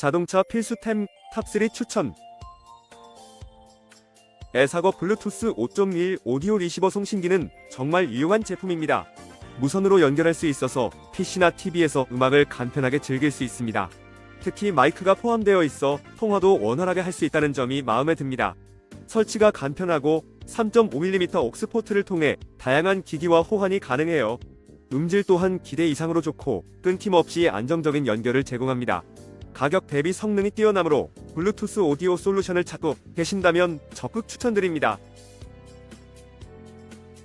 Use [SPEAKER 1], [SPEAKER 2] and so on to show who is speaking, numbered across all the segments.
[SPEAKER 1] 자동차 필수템 탑3 추천 에사거 블루투스 5.1 오디오 리시버 송신기는 정말 유용한 제품입니다. 무선으로 연결할 수 있어서 PC나 TV에서 음악을 간편하게 즐길 수 있습니다. 특히 마이크가 포함되어 있어 통화도 원활하게 할 수 있다는 점이 마음에 듭니다. 설치가 간편하고 3.5mm 옥스포트를 통해 다양한 기기와 호환이 가능해요. 음질 또한 기대 이상으로 좋고 끊김없이 안정적인 연결을 제공합니다. 가격 대비 성능이 뛰어나므로 블루투스 오디오 솔루션을 찾고 계신다면 적극 추천드립니다.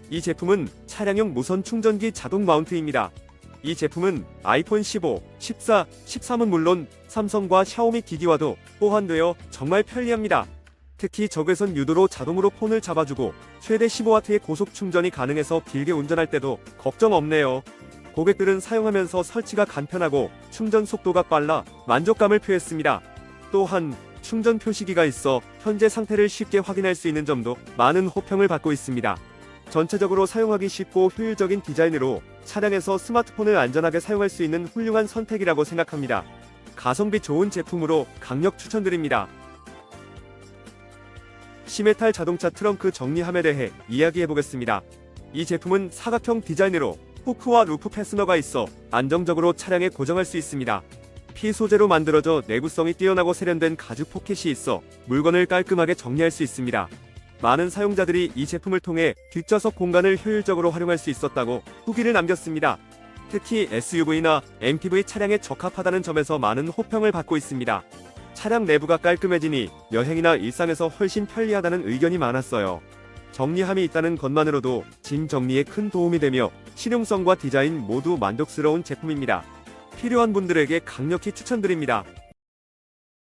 [SPEAKER 1] 이 제품은 차량용 무선 충전기 자동 마운트입니다. 이 제품은 아이폰 15, 14, 13은 물론 삼성과 샤오미 기기와도 호환되어 정말 편리합니다. 특히 적외선 유도로 자동으로 폰을 잡아주고 최대 15W의 고속 충전이 가능해서 길게 운전할 때도 걱정 없네요. 고객들은 사용하면서 설치가 간편하고 충전 속도가 빨라 만족감을 표했습니다. 또한 충전 표시기가 있어 현재 상태를 쉽게 확인할 수 있는 점도 많은 호평을 받고 있습니다. 전체적으로 사용하기 쉽고 효율적인 디자인으로 차량에서 스마트폰을 안전하게 사용할 수 있는 훌륭한 선택이라고 생각합니다. 가성비 좋은 제품으로 강력 추천드립니다. 시메탈 자동차 트렁크 정리함에 대해 이야기해 보겠습니다. 이 제품은 사각형 디자인으로 후크와 루프 패스너가 있어 안정적으로 차량에 고정할 수 있습니다. 피 소재로 만들어져 내구성이 뛰어나고 세련된 가죽 포켓이 있어 물건을 깔끔하게 정리할 수 있습니다. 많은 사용자들이 이 제품을 통해 뒷좌석 공간을 효율적으로 활용할 수 있었다고 후기를 남겼습니다. 특히 SUV나 MPV 차량에 적합하다는 점에서 많은 호평을 받고 있습니다. 차량 내부가 깔끔해지니 여행이나 일상에서 훨씬 편리하다는 의견이 많았어요. 정리함이 있다는 것만으로도 짐 정리에 큰 도움이 되며 실용성과 디자인 모두 만족스러운 제품입니다. 필요한 분들에게 강력히 추천드립니다.